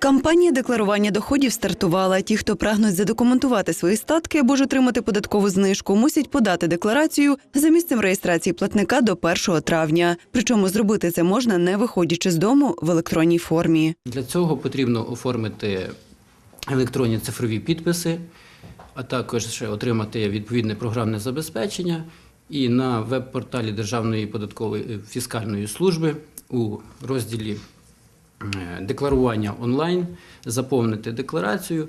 Кампанія декларування доходів стартувала. Ті, хто прагнуть задокументувати свої статки або ж отримати податкову знижку, мусять подати декларацію за місцем реєстрації платника до 1 травня. Причому зробити це можна не виходячи з дому в електронній формі. Для цього потрібно оформити електронні цифрові підписи, а також ще отримати відповідне програмне забезпечення. І на веб-порталі Державної податкової е, фіскальної служби у розділі декларування онлайн заповнити декларацію, е,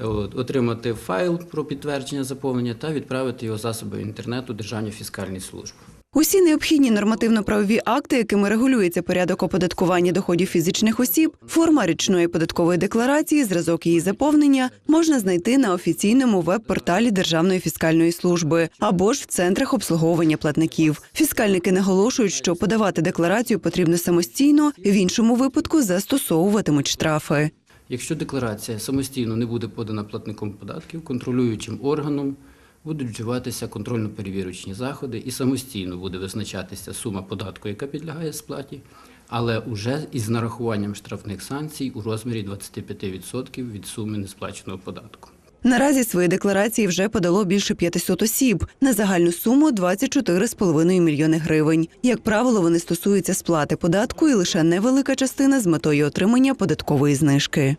от, отримати файл про підтвердження заповнення та відправити його засоби інтернету Державній фіскальній службі. Усі необхідні нормативно-правові акти, якими регулюється порядок оподаткування доходів фізичних осіб, форма річної податкової декларації, зразок її заповнення можна знайти на офіційному веб-порталі Державної фіскальної служби або ж в центрах обслуговування платників. Фіскальники наголошують, що подавати декларацію потрібно самостійно, в іншому випадку застосовуватимуть штрафи. Якщо декларація самостійно не буде подана платником податків, контролюючим органом будуть вживатися контрольно-перевірочні заходи і самостійно буде визначатися сума податку, яка підлягає сплаті, але уже із нарахуванням штрафних санкцій у розмірі 25% від суми несплаченого податку. Наразі свої декларації вже подало більше 500 осіб на загальну суму 24,5 мільйони гривень. Як правило, вони стосуються сплати податку і лише невелика частина з метою отримання податкової знижки.